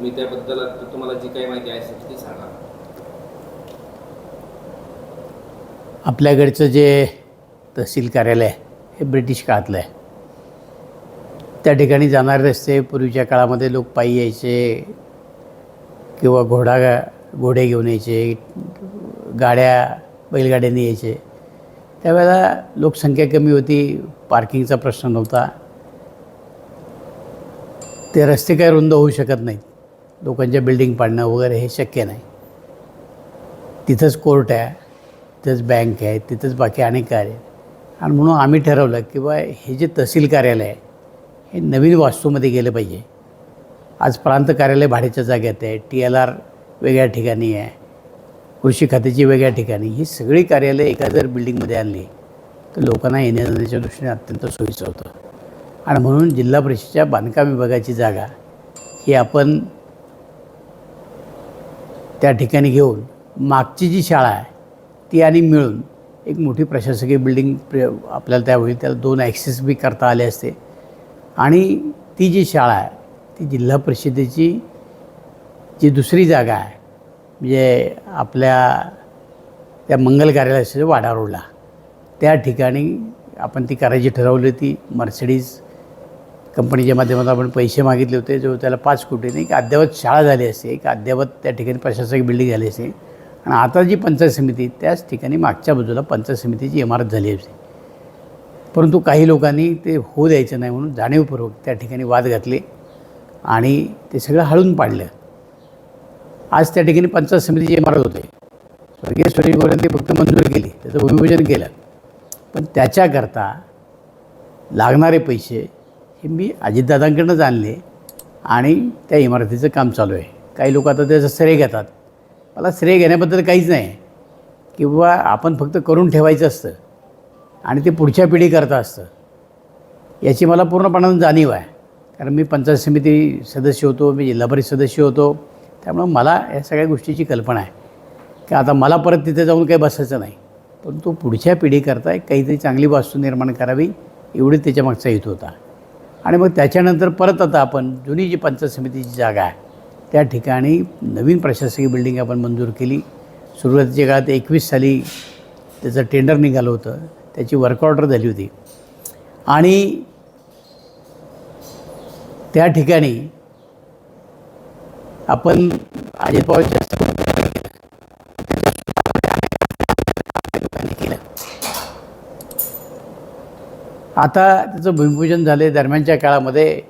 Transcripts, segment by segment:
तुम्ही त्याबद्दल तुम्हाला जी काही माहिती आहे ती सांगा. आपल्याकडचं जे तहसील कार्यालय आहे हे ब्रिटिश काळातलं आहे. त्या ठिकाणी जाणारे रस्ते पूर्वीच्या काळामध्ये लोक पायी यायचे किंवा घोडा घोडे घेऊन यायचे गाड्या बैलगाड्यांनी यायचे. त्यावेळेला लोकसंख्या कमी होती पार्किंगचा प्रश्न नव्हता. ते रस्ते काय रुंद होऊ शकत नाहीत. लोकांच्या बिल्डिंग पाडणं वगैरे हे शक्य नाही. तिथंच कोर्ट आहे तिथंच बँक आहे तिथंच बाकी अनेक कार्य आहेत. आणि म्हणून आम्ही ठरवलं की बा हे जे तहसील कार्यालय आहे हे नवीन वास्तूमध्ये गेलं पाहिजे. आज प्रांत कार्यालय भाड्याच्या जागेत आहे टी एल आर वेगळ्या ठिकाणी आहे कृषी खात्याची वेगळ्या ठिकाणी ही सगळी कार्यालय एका जर बिल्डिंगमध्ये आणली तर लोकांना येण्या जाण्याच्या दृष्टीने अत्यंत सोयीचं होतं. आणि म्हणून जिल्हा परिषदेच्या बांधकाम विभागाची जागा ही आपण त्या ठिकाणी घेऊन मागची जी शाळा आहे ती आणि मिळून एक मोठी प्रशासकीय बिल्डिंग प्र आपल्याला त्यावेळी त्याला दोन ॲक्सेस बी करता आले असते. आणि ती जी शाळा आहे ती जिल्हा परिषदेची जी दुसरी जागा आहे म्हणजे आपल्या त्या मंगल कार्यालयाच्या वाडा रोडला त्या ठिकाणी आपण ती करायची ठरवली होती मर्सिडीज कंपनीच्या माध्यमातून आपण पैसे मागितले होते जो त्याला पाच कोटीने एक अद्ययावत शाळा झाली असते एक अद्ययावत त्या ठिकाणी प्रशासकीय बिल्डिंग झाली असते आणि आता जी पंचायत समिती त्याच ठिकाणी मागच्या बाजूला पंचायत समितीची इमारत झाली असते परंतु काही लोकांनी ते होऊ द्यायचं नाही म्हणून जाणीवपूर्वक त्या ठिकाणी वाद घातले आणि ते सगळं हळून पाडलं. आज त्या ठिकाणी पंचायत समितीची इमारत होते. स्वर्गीय सुरेश गोऱ्यांनी फक्त मंजूर केली त्याचं भूमिपूजन केलं. पण त्याच्याकरता लागणारे पैसे हे मी अजितदादांकडनंच आणले आणि त्या इमारतीचं काम चालू आहे. काही लोक आता त्याचं श्रेय घेतात. मला श्रेय घेण्याबद्दल काहीच नाही. किंवा आपण फक्त करून ठेवायचं असतं आणि ते पुढच्या पिढी करता असतं. याची मला पूर्णपणानं जाणीव आहे. कारण मी पंचायत समिती सदस्य होतो मी जिल्हा परिषद सदस्य होतो. त्यामुळं मला या सगळ्या गोष्टीची कल्पना आहे. की आता मला परत तिथे जाऊन काही बसायचं नाही. परंतु पुढच्या पिढीकरता एक काहीतरी चांगली वास्तू निर्माण करावी एवढी त्याच्यामागचा हेतू होता. आणि मग त्याच्यानंतर परत आता आपण जुनी जी पंचायत समितीची जागा आहे त्या ठिकाणी नवीन प्रशासकीय बिल्डिंग आपण मंजूर केली. सुरुवातीच्या काळात एकवीस साली त्याचं टेंडर निघालं होतं. त्याची वर्क ऑर्डर झाली होती. आणि त्या ठिकाणी आपण अजित पवारच्या आता त्याचं भूमिपूजन झाले दरम्यानच्या काळामध्ये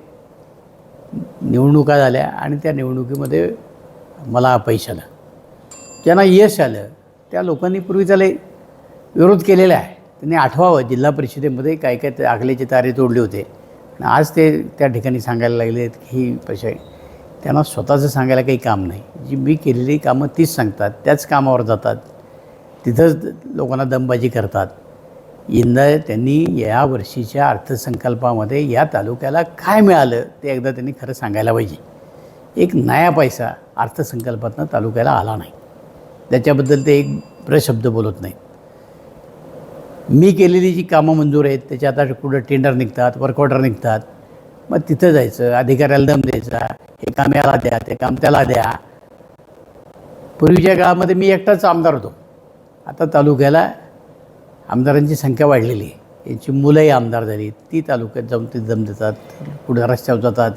निवडणुका झाल्या आणि त्या निवडणुकीमध्ये मला अपयश आलं. ज्यांना यश आलं त्या लोकांनी पूर्वी त्याला विरोध केलेला आहे. त्यांनी आठवावं जिल्हा परिषदेमध्ये काय काय ते आखलेचे तारे तोडले होते. आणि आज ते त्या ठिकाणी सांगायला लागले की ही पैसे त्यांना स्वतःचं सांगायला काही काम नाही. जी मी केलेली कामं तीच सांगतात त्याच कामावर जातात. तिथंच लोकांना दमबाजी करतात. यंदा त्यांनी या वर्षीच्या अर्थसंकल्पामध्ये या तालुक्याला काय मिळालं ते एकदा त्यांनी खरं सांगायला पाहिजे. एक नया पैसा अर्थसंकल्पातनं तालुक्याला आला नाही. त्याच्याबद्दल ते एक प्रशब्द बोलत नाहीत. मी केलेली जी कामं मंजूर आहेत त्याच्या आता कुठं टेंडर निघतात वर्कऑर्डर निघतात मग तिथं जायचं अधिकाऱ्याला दम द्यायचा हे काम याला द्या ते काम त्याला द्या. पूर्वीच्या काळामध्ये मी एकटाच आमदार होतो. आता तालुक्याला आमदारांची संख्या वाढलेली आहे. यांची मुलंही आमदार झाली ती तालुक्यात जाऊन ते जम देतात पुढे रस्त्यावर जातात.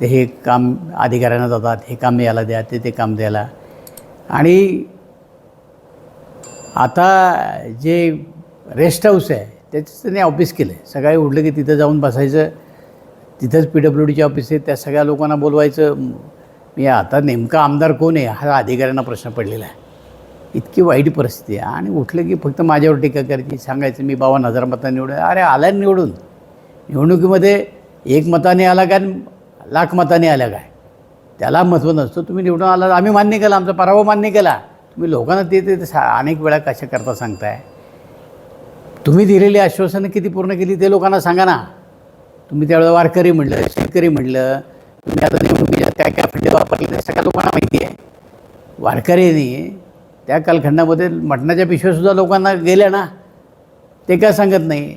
ते हे काम अधिकाऱ्यांना जातात हे काम याला द्या ते ते काम द्यायला. आणि आता जे रेस्ट हाऊस आहे त्याचं त्यांनी ऑफिस केलं आहे सकाळी उठलं की तिथं जाऊन बसायचं. तिथंच पी डब्ल्यू डीचे ऑफिस आहे त्या सगळ्या लोकांना बोलवायचं. मी आता नेमका आमदार कोण आहे हा अधिकाऱ्यांना प्रश्न पडलेला आहे. इतकी वाईट परिस्थिती आहे. आणि उठलं की फक्त माझ्यावर टीका करायची सांगायचं मी बावन्न हजार मतांनी निवडून अरे आला निवडून. निवडणुकीमध्ये एक मताने आला काय लाख मताने आला काय? त्याला महत्त्व नसतं. तुम्ही निवडून आला आम्ही मान्य केला आमचा पराभव मान्य केला. तुम्ही लोकांना ते ते सा अनेक वेळा कशा करता सांगताय? तुम्ही दिलेली आश्वासनं किती पूर्ण केली ते लोकांना सांगा ना. तुम्ही त्यावेळेला वारकरी म्हणलं शेतकरी म्हणलं तुम्ही आता निवडणुकीच्या काय काय फंडे वापरले ते सगळ्या लोकांना माहिती आहे. वारकरीने त्या कालखंडामध्ये मटणाच्या पिशव्यासुद्धा लोकांना गेल्या ना. ते काय सांगत नाही.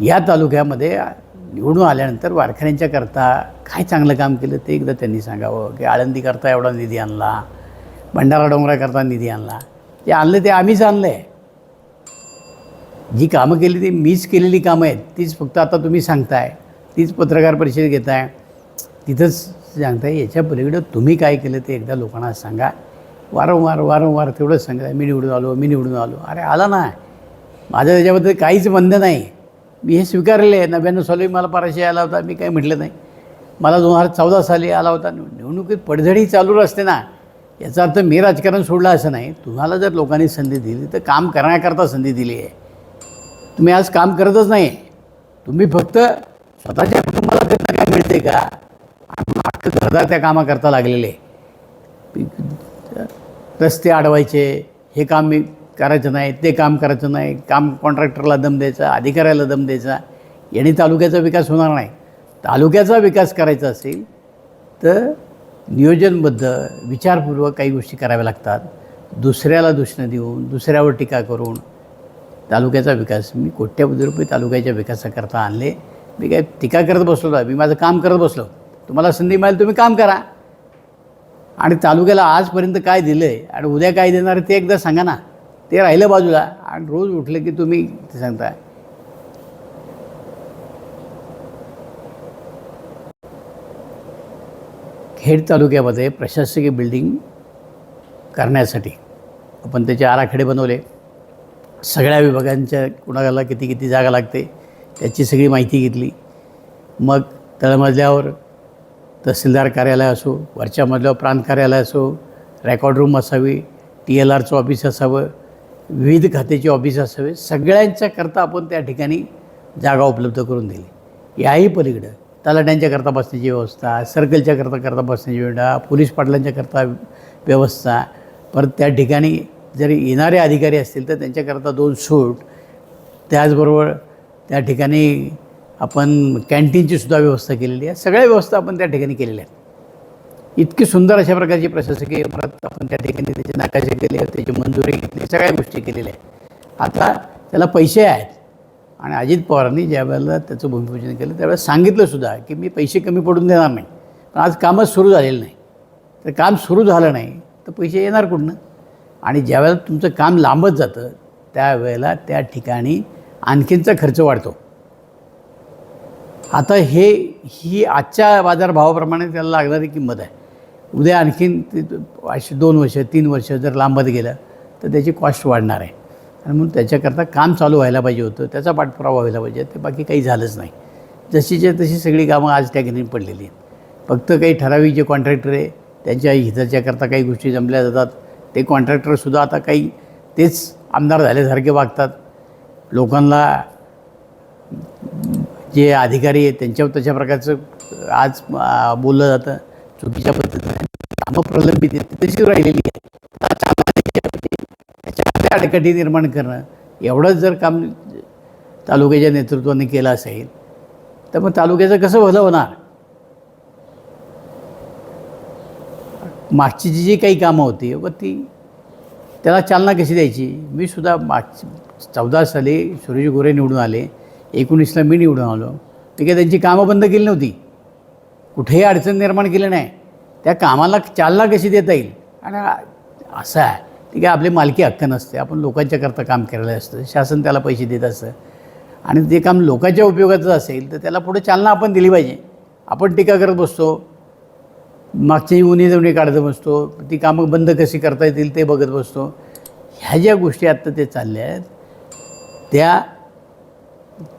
या तालुक्यामध्ये निवडून आल्यानंतर वारकऱ्यांच्याकरता काय चांगलं काम केलं ते एकदा त्यांनी सांगावं. की आळंदीकरता एवढा निधी आणला. भंडारा डोंगराकरता निधी आणला. ते आणलं ते आम्हीच आणलं आहे जी कामं केली ती मीच केलेली कामं आहेत. तीच फक्त आता तुम्ही सांगताय. तीच पत्रकार परिषद घेताय. तिथंच सांगताय. याच्या पलीकडं तुम्ही काय केलं ते एकदा लोकांना सांगा. वारंवार वारंवार तेवढंच सांगा मी निवडून आलो मी निवडून आलो. अरे आला ना. माझं त्याच्याबद्दल काहीच बंध नाही. मी हे स्वीकारले आहे नव्याण्णव साली मला पराजय आला होता. मी काही म्हटलं नाही. मला दोन हजार चौदा साली आला होता. निवडणुकीत पडझडी चालू असते ना याचा अर्थ मी राजकारण सोडलं असं नाही. तुम्हाला जर लोकांनी संधी दिली तर काम करण्याकरता संधी दिली आहे. तुम्ही आज काम करतच नाही. तुम्ही फक्त स्वतःच्या कुटुंबाला त्यांना काय मिळते का? आणि घरदार त्या कामाकरता लागलेले रस्ते अडवायचे हे काम मी करायचं नाही ते काम करायचं नाही काम कॉन्ट्रॅक्टरला दम द्यायचा अधिकाऱ्याला दम द्यायचा याने तालुक्याचा विकास होणार नाही. तालुक्याचा विकास करायचा असेल तर नियोजनबद्ध विचारपूर्वक काही गोष्टी कराव्या लागतात. दुसऱ्याला दूषणं देऊन दुसऱ्यावर टीका करून तालुक्याचा विकास मी कोट्यावधी रुपये तालुक्याच्या विकासाकरता आणले. मी काय टीका करत बसलो मी माझं काम करत बसलो. तुम्हाला संधी मिळेल तुम्ही काम करा. आणि तालुक्याला आजपर्यंत काय दिलं आहे आणि उद्या काय देणार आहे ते एकदा सांगा ना. ते राहिलं बाजूला आणि रोज उठलं की तुम्ही ते सांगताय. खेड तालुक्यामध्ये प्रशासकीय बिल्डिंग करण्यासाठी आपण त्याचे आराखडे बनवले. सगळ्या विभागांच्या कुणाला किती किती जागा लागते त्याची सगळी माहिती घेतली. मग तळमजल्यावर तहसीलदार कार्यालय असो वरच्या मजल्यावर प्रांत कार्यालय असो रेकॉर्ड रूम असावी टी एल आरचं ऑफिस असावं विविध खात्याची ऑफिस असावे सगळ्यांच्याकरता आपण त्या ठिकाणी जागा उपलब्ध करून दिली. याही पलीकडं तलाट्यांच्याकरता बसण्याची व्यवस्था सर्कलच्या करता करता बसण्याची व्यवस्था पोलीस पाटलांच्याकरता व्यवस्था परत त्या ठिकाणी जरी येणारे अधिकारी असतील तर त्यांच्याकरता दोन सूट त्याचबरोबर त्या ठिकाणी आपण कॅन्टीनची सुद्धा व्यवस्था केलेली आहे. सगळ्या व्यवस्था आपण त्या ठिकाणी केलेल्या आहेत. इतकी सुंदर अशा प्रकारची प्रशासकीय इमारत आपण त्या ठिकाणी त्याचे नाकाशे केले त्याची मंजुरी घेतली सगळ्या गोष्टी केलेल्या आहेत. आता त्याला पैसे आहेत आणि अजित पवारांनी ज्या वेळेला त्याचं भूमिपूजन केलं त्यावेळेला सांगितलं सुद्धा की मी पैसे कमी पडून देणार नाही. पण आज कामच सुरू झालेलं नाही. तर काम सुरू झालं नाही तर पैसे येणार कुठनं? आणि ज्यावेळेला तुमचं काम लांबत जातं त्यावेळेला त्या ठिकाणी आणखीनचा खर्च वाढतो. आता हे ही आजच्या बाजारभावाप्रमाणे त्याला लागणारी किंमत आहे. उद्या आणखीन ते दोन वर्ष तीन वर्ष जर लांबत गेलं तर त्याची कॉस्ट वाढणार आहे. आणि म्हणून त्याच्याकरता काम चालू व्हायला पाहिजे होतं त्याचा पाठपुरावा व्हायला पाहिजे ते बाकी काही झालंच नाही. जशीच्या तशी सगळी कामं आज त्या ठिकाणी पडलेली आहेत. फक्त काही ठराविक जे कॉन्ट्रॅक्टर आहे त्यांच्या हिताच्याकरता काही गोष्टी जमल्या जातात. ते कॉन्ट्रॅक्टरसुद्धा आता काही तेच आमदार झाल्यासारखे वागतात. लोकांना जे अधिकारी आहेत त्यांच्यावर तशा प्रकारचं आज बोललं जातं. चुकीच्या पद्धतीने कामं प्रलंबित आहेत तशी राहिलेली आहे अडकटी निर्माण करणं एवढंच जर काम तालुक्याच्या नेतृत्वाने केलं असेल तर मग तालुक्याचं कसं भलं होणार? मागची जी जी काही कामं होती व ती त्याला चालना कशी द्यायची? मी सुद्धा मागची चौदा साली सुरेश गोरे निवडून आले. एकोणीसला मी निवडून आलो. ते काय त्यांची कामं बंद केली नव्हती. कुठेही अडचण निर्माण केली नाही. त्या कामाला चालना कशी देता येईल? आणि असं आहे. ती काय आपली मालकी हक्क नसते. आपण लोकांच्या करता काम केलेलं असतं. शासन त्याला पैसे देत असतं. आणि ते काम लोकांच्या उपयोगाचं असेल तर त्याला पुढे चालना आपण दिली पाहिजे. आपण टीका करत बसतो. मागची उन्ही जवणी काढत बसतो. ती कामं बंद कशी करता येतील ते बघत बसतो. ह्या ज्या गोष्टी आत्ता ते चालल्या आहेत त्या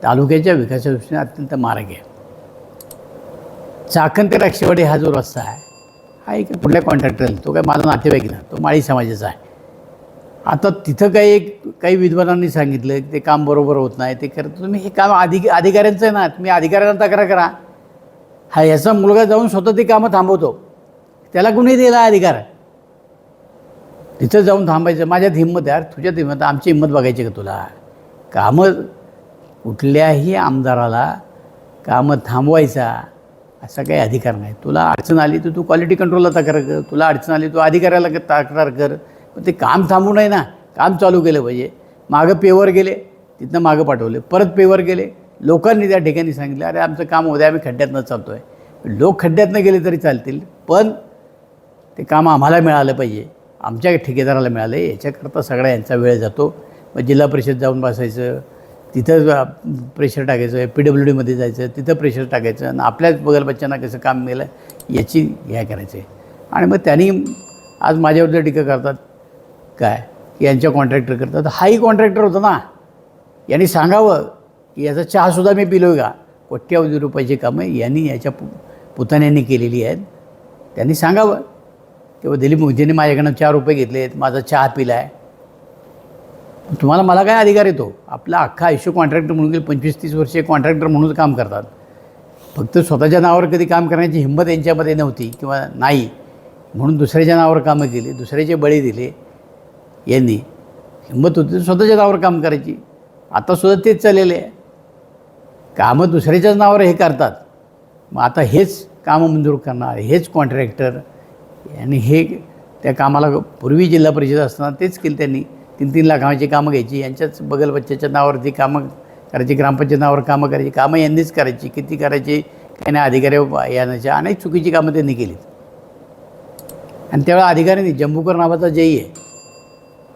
तालुक्याच्या विकासाच्या दृष्टीने अत्यंत मार्ग आहे. चाकण ते राक्षेवाडी हा जो रस्ता आहे हा एक कुठल्या कॉन्ट्रॅक्टर तो काय माझा नातेवाईक ना तो माळी समाजाचा आहे. आता तिथं काही एक काही विद्वानांनी सांगितलं ते काम बरोबर होत नाही ते करत तुम्ही हे काम अधिक अधिकाऱ्यांचं आहे ना तुम्ही अधिकाऱ्यांना तक्रार करा. हा याचा मुलगा जाऊन स्वतः ती कामं थांबवतो. त्याला कुणी दिला अधिकार? तिथं जाऊन थांबायचं माझ्यात हिंमत आहे यार तुझ्यात हिंमत आमची हिंमत बघायची का तुला? कामं कुठल्याही आमदाराला कामं थांबवायचा असा काही अधिकार नाही. तुला अडचण आली तर तू क्वालिटी कंट्रोलला तक्रार कर. तुला अडचण आली तू अधिकाऱ्याला तक्रार कर. पण ते काम थांबू नये ना. काम चालू केलं पाहिजे. मागं पेवर गेले तिथनं मागं पाठवले. परत पेवर गेले. लोकांनी त्या ठिकाणी सांगितलं अरे आमचं काम उद्या आम्ही खड्ड्यातनं चालतो आहे लोक खड्ड्यातनं गेले तरी चालतील पण ते काम आम्हाला मिळालं पाहिजे. आमच्या ठेकेदाराला मिळालं. आहे याच्याकरता सगळा यांचा वेळ जातो. मग जिल्हा परिषद जाऊन बसायचं. तिथं प्रेशर टाकायचं पी डब्ल्यू डीमध्ये जायचं तिथं प्रेशर टाकायचं आणि आपल्याच बगल बच्चांना कसं काम मिळेल याची हे करायचं आहे आणि मग त्यांनी आज माझ्याबद्दल टीका करतात. काय? की यांच्या कॉन्ट्रॅक्टर करतात. हाही कॉन्ट्रॅक्टर होता ना. यांनी सांगावं की याचा चहासुद्धा मी पिलो का? कोट्यावधी रुपयाची कामं यांनी याच्या पु पुतण्यांनी केलेली आहेत. त्यांनी सांगावं. किंवा दिलीप मोदींनी माझ्याकडनं चार रुपये घेतले आहेत माझा चहा पिला आहे तुम्हाला मला काय अधिकार येतो? आपला अख्खा आयुष्य कॉन्ट्रॅक्टर म्हणून गेले पंचवीस तीस वर्षे कॉन्ट्रॅक्टर म्हणून काम करतात. फक्त स्वतःच्या नावावर कधी काम करण्याची हिंमत यांच्यामध्ये नव्हती किंवा नाही म्हणून दुसऱ्याच्या नावावर कामं केली दुसऱ्याचे बळी दिले यांनी. हिंमत होती तर स्वतःच्या नावावर काम करायची. आतासुद्धा तेच चाललेले आहे. कामं दुसऱ्याच्याच नावावर हे करतात. मग आता हेच कामं मंजूर करणार हेच कॉन्ट्रॅक्टर आणि हे त्या कामाला पूर्वी जिल्हा परिषद असताना तेच केलं त्यांनी. तीन तीन लाखाची कामं घ्यायची यांच्याच बगल बच्च्याच्या नावावरती कामं करायची ग्रामपंचायत नावावर कामं करायची कामं यांनीच करायची किती करायची काही नाही अधिकारी यांच्या अनेक चुकीची कामं त्यांनी केली. आणि त्यावेळेला अधिकाऱ्यांनी जम्बूकर नावाचा जेई आहे.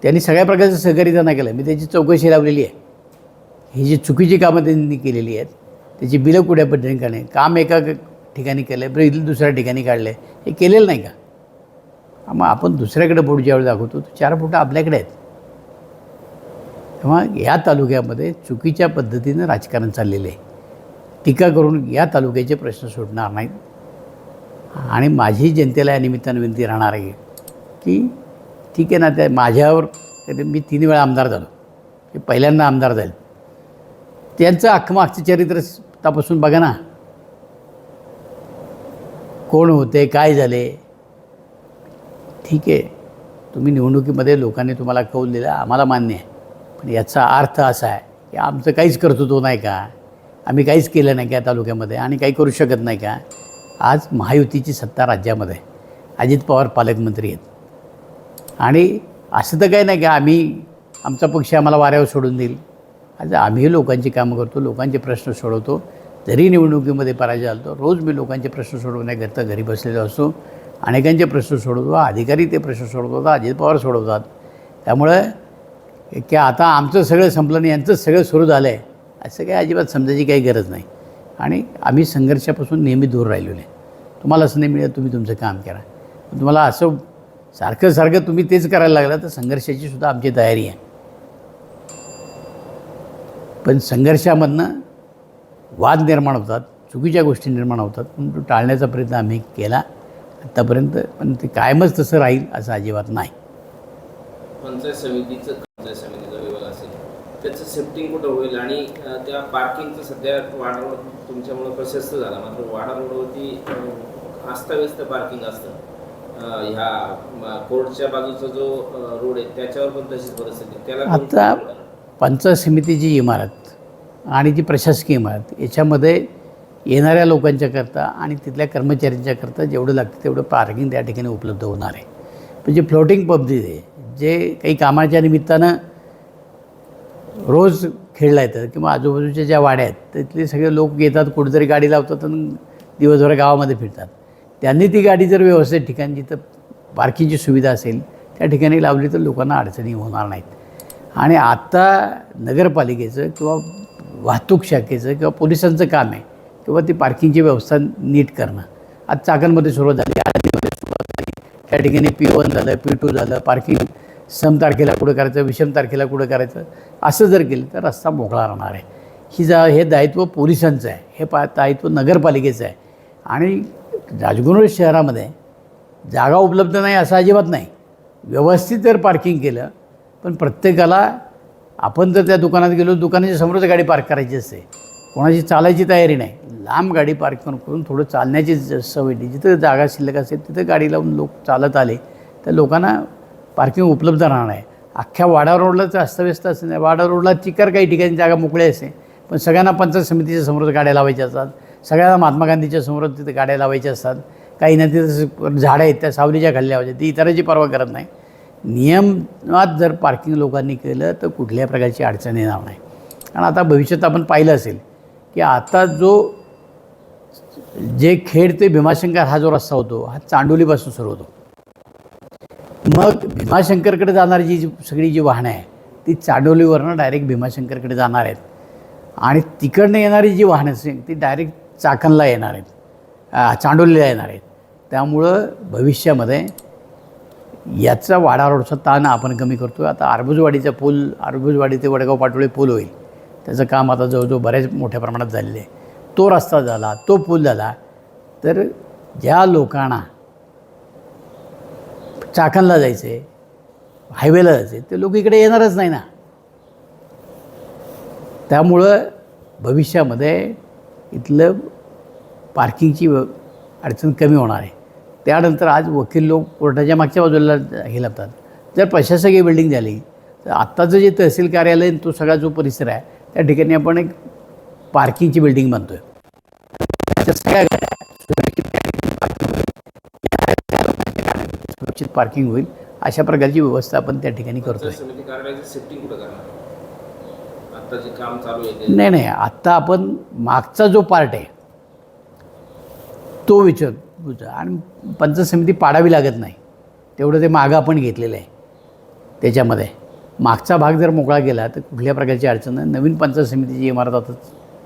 त्यांनी सगळ्या प्रकारचं सहकार्य त्यांना केलं मी त्याची चौकशी लावलेली आहे. ही जी चुकीची कामं त्यांनी केलेली आहेत त्याची बिलं कुठ्या पद्धतीने काढणे काम एका ठिकाणी केलं आहे बिल दुसऱ्या ठिकाणी काढलं आहे हे केलेलं नाही का? मग आपण दुसऱ्याकडे बोट ज्यावेळी दाखवतो चार बोटं आपल्याकडे आहेत. तेव्हा या तालुक्यामध्ये चुकीच्या पद्धतीनं राजकारण चाललेलं आहे. टीका करून या तालुक्याचे प्रश्न सुटणार नाहीत. आणि माझी जनतेला या निमित्तानं विनंती राहणार आहे की ठीक आहे ना त्या माझ्यावर मी तीन वेळा आमदार झालो. हे पहिल्यांदा आमदार झाले. त्यांचं अख्खमागचं चरित्र तपासून बघा ना. कोण होते काय झाले? ठीक आहे. तुम्ही निवडणुकीमध्ये लोकांनी तुम्हाला कौल दिला आम्हाला मान्य आहे. याचा अर्थ असा आहे की आमचं काहीच कर्तृत्व नाही का? आम्ही काहीच केलं नाही का तालुक्यामध्ये? आणि काही करू शकत नाही का? आज महायुतीची सत्ता राज्यामध्ये अजित पवार पालकमंत्री आहेत. आणि असं तर काही नाही का? आम्ही आमचा पक्ष आम्हाला वाऱ्यावर सोडून देईल. आज आम्ही लोकांची कामं करतो लोकांचे प्रश्न सोडवतो. जरी निवडणुकीमध्ये पराजय आलो तर रोज मी लोकांचे प्रश्न सोडवण्याकरता घरी बसलेलो असतो. अनेकांचे प्रश्न सोडवतो अधिकारी ते प्रश्न सोडवतात अजित पवार सोडवतात. त्यामुळं की आता आमचं सगळं संपलं नाही यांचं सगळं सुरू झालं आहे असं काही अजिबात समजायची काही गरज नाही. आणि आम्ही संघर्षापासून नेहमी दूर राहिलेलो आहे. तुम्हाला असं नाही मिळत तुम्ही तुमचं काम करा. तुम्हाला असं सारखं सारखं तुम्ही तेच करायला लागला तर संघर्षाची सुद्धा आमची तयारी आहे. पण संघर्षामधनं वाद निर्माण होतात चुकीच्या गोष्टी निर्माण होतात पण तो टाळण्याचा प्रयत्न आम्ही केला. आत्तापर्यंत पण ते कायमच तसं राहील असं अजिबात नाही. पंचायत समितीचं पंचायत समितीचा विभाग असेल त्याचं शिफ्टिंग कुठं होईल आणि त्या पार्किंगचं सध्या वाडा रोड तुमच्यामुळं प्रशस्त झाला मात्र वाडा रोडवरती अस्ताव्यस्त पार्किंग असतं ह्या कोर्टच्या बाजूचा जो रोड आहे त्याच्यावर पण तशीच परिस्थिती. त्याला आता? पंचायत समितीची इमारत आणि जी प्रशासकीय इमारत याच्यामध्ये येणाऱ्या लोकांच्याकरता आणि तिथल्या कर्मचाऱ्यांच्याकरता जेवढं लागतं तेवढं पार्किंग त्या ठिकाणी उपलब्ध होणार आहे म्हणजे फ्लोटिंग पद्धती आहे जे काही कामाच्या निमित्तानं रोज खेळला येतात किंवा आजूबाजूच्या ज्या वाड्या आहेत तिथले सगळे लोक येतात कुठेतरी गाडी लावतात आणि दिवसभर गावामध्ये फिरतात. त्यांनी ती गाडी जर व्यवस्थित ठिकाणी जिथं पार्किंगची सुविधा असेल त्या ठिकाणी लावली तर लोकांना अडचणी होणार नाहीत. आणि आत्ता नगरपालिकेचं किंवा वाहतूक शाखेचं किंवा पोलिसांचं काम आहे किंवा ती पार्किंगची व्यवस्था नीट करणं. आज चाकणमध्ये सुरुवात झाली आळंदीमध्ये सुरुवात झाली. त्या ठिकाणी पी वन झालं पी टू झालं पार्किंग सम तारखेला कुठं करायचं विषम तारखेला कुठं करायचं असं जर केलं तर रस्ता मोकळा राहणार आहे. ही जा हे दायित्व पोलिसांचं आहे. हे पा दायित्व नगरपालिकेचं आहे. आणि राजगुरू शहरामध्ये जागा उपलब्ध नाही असं अजिबात नाही. व्यवस्थित जर पार्किंग केलं पण प्रत्येकाला आपण जर त्या दुकानात गेलो दुकानाच्या समोरच गाडी पार्क करायची असते. कोणाची चालायची तयारी नाही. लांब गाडी पार्क करून करून थोडं चालण्याची ज- सवय नाही जिथं जागा शिल्लक असेल तिथं गाडी लावून लोक चालत आले तर लोकांना पार्किंग उपलब्ध राहणार आहे. अख्ख्या वाडा रोडला तर अस्तव्यस्त असते नाही वाडा रोडला चिकर काही ठिकाणी जागा मोकळी असते पण सगळ्यांना पंचायत समितीच्या समोर गाड्या लावायच्या असतात. सगळ्यांना महात्मा गांधीच्या समोर तिथे गाड्या लावायच्या असतात. काही ना तिथं झाडं आहेत त्या सावलीच्या खाली लावायच्या. ती इतरांची पर्वा करत नाही. नियमात जर पार्किंग लोकांनी केलं तर कुठल्याही प्रकारची अडचण येणार नाही. कारण आता भविष्यात आपण पाहिलं असेल की आता जो जे खेड ते भीमाशंकर हा जो रस्ता होतो हा चांडोलीपासून सुरू होतो. मग भीमाशंकरकडे जाणारी जी सगळी जी वाहनं आहे ती चांडोलीवरनं डायरेक्ट भीमाशंकरकडे जाणार आहेत. आणि तिकडनं येणारी जी वाहनं असेल ती डायरेक्ट चाकणला येणार आहेत. चांडोलीला येणार आहेत. त्यामुळं भविष्यामध्ये याचा वाडा रोडचा ताण आपण कमी करतो आहे आता आरबुजवाडीचा पूल आरबुजवाडी ते वडगाव पाटोळे पूल होईल. त्याचं काम आता जवळजवळ बऱ्याच मोठ्या प्रमाणात झालेलं आहे. तो रस्ता झाला तो पूल झाला. तर ज्या लोकांना चाकणला जायचं आहे हायवेला जायचं आहे ते लोक इकडे येणारच नाही ना. त्यामुळं भविष्यामध्ये इथलं पार्किंगची अडचण कमी होणार आहे. त्यानंतर आज वकील लोक कोर्टाच्या मागच्या बाजूला हे लागतात जर प्रशासकीय बिल्डिंग झाली तर आत्ताचं जे तहसील कार्यालय तो सगळा जो परिसर आहे त्या ठिकाणी आपण एक पार्किंगची बिल्डिंग बांधतोय सगळ्या सुरक्षित पार्किंग होईल. अशा प्रकारची व्यवस्था आपण त्या ठिकाणी करतोय. पंचायत समिती कार्यालयाचं शिफ्टिंग कुठं करणार? आता जे काम चालू आहे ते नाही नाही. आत्ता आपण मागचा जो पार्ट आहे तो विचार आणि पंचायत समिती पाडावी लागत नाही. तेवढं ते मागं आपण घेतलेलं आहे. त्याच्यामध्ये मागचा भाग जर मोकळा गेला तर कुठल्या प्रकारची अडचण नाही. नवीन पंचायत समितीची इमारत आता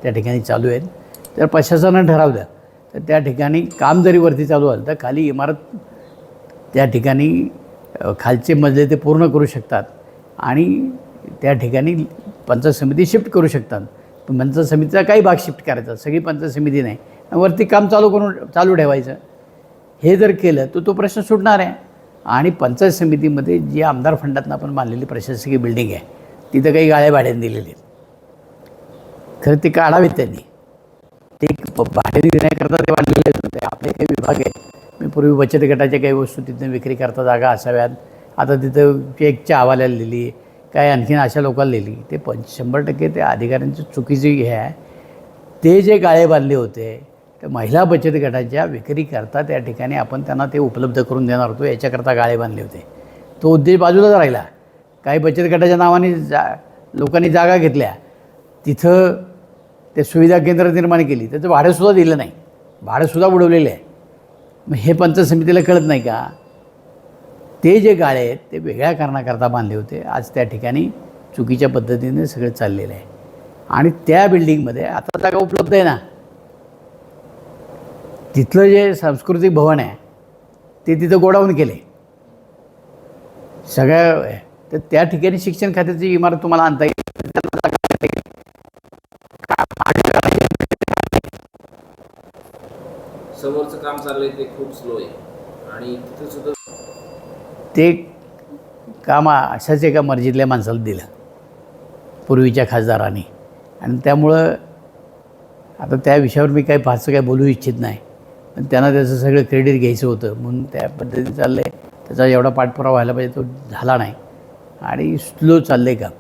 त्या ठिकाणी चालू आहेत. तर प्रशासनानं ठरवलं तर त्या ठिकाणी काम जरी वरती चालू झालं तर खाली इमारत त्या ठिकाणी खालचे मजले ते पूर्ण करू शकतात आणि त्या ठिकाणी पंचायत समिती शिफ्ट करू शकतात. पण पंचायत समितीचा काही भाग शिफ्ट करायचा सगळी पंचायत समिती नाही. वरती काम चालू करून चालू ठेवायचं. हे जर केलं तर तो प्रश्न सुटणार आहे. आणि पंचायत समितीमध्ये जी आमदार फंडातनं आपण बांधलेली प्रशासकीय बिल्डिंग आहे तिथं काही गाळ्या भाड्याने दिलेली आहेत. खरं ते काढावेत त्यांनी. ते भाडे देण्याकरता ते बांधलेले आपले काही विभाग आहेत. मी पूर्वी बचत गटाच्या काही वस्तू तिथं विक्री करता जागा असाव्यात. आता तिथं चेकच्या हवाल्याला लिहिली काय आणखीन अशा लोकांना लिहिली. ते पण शंभर टक्के ते अधिकाऱ्यांची चुकीची हे आहे. ते जे गाळे बांधले होते ते महिला बचत गटाच्या विक्रीकरता त्या ठिकाणी आपण त्यांना ते उपलब्ध करून देणार होतो. याच्याकरता गाळे बांधले होते. तो उद्देश बाजूलाच राहिला. काही बचत गटाच्या नावाने जा लोकांनी जागा घेतल्या. तिथं ते सुविधा केंद्र निर्माण केली. त्याचं भाडंसुद्धा दिलं नाही. भाडंसुद्धा बुडवलेलं आहे. मग हे पंचायत समितीला कळत नाही का? ते जे गाळे आहेत ते वेगळ्या कारणाकरता बांधले होते. आज त्या ठिकाणी चुकीच्या पद्धतीने सगळं चाललेलं आहे. आणि त्या बिल्डिंगमध्ये आता जागा उपलब्ध आहे ना? तिथलं जे सांस्कृतिक भवन आहे ते तिथं गोडाऊन केले. सगळ्या तर त्या ठिकाणी शिक्षण खात्याची इमारत तुम्हाला आणता येईल? समोरचं काम चाललंय ते खूप स्लो आहे. आणि तिथं सुद्धा ते काम अशाच एका मर्जीतल्या माणसाला दिलं. पूर्वीच्या खासदारांनी. आणि त्यामुळं आता त्या विषयावर मी काही फारसं काही बोलू इच्छित नाही. पण त्यांना त्याचं सगळं क्रेडिट घ्यायचं होतं. म्हणून त्या पद्धतीने चाललं आहे त्याचा एवढा पाठपुरावा व्हायला पाहिजे तो झाला नाही. आणि स्लो चाललं आहे काम.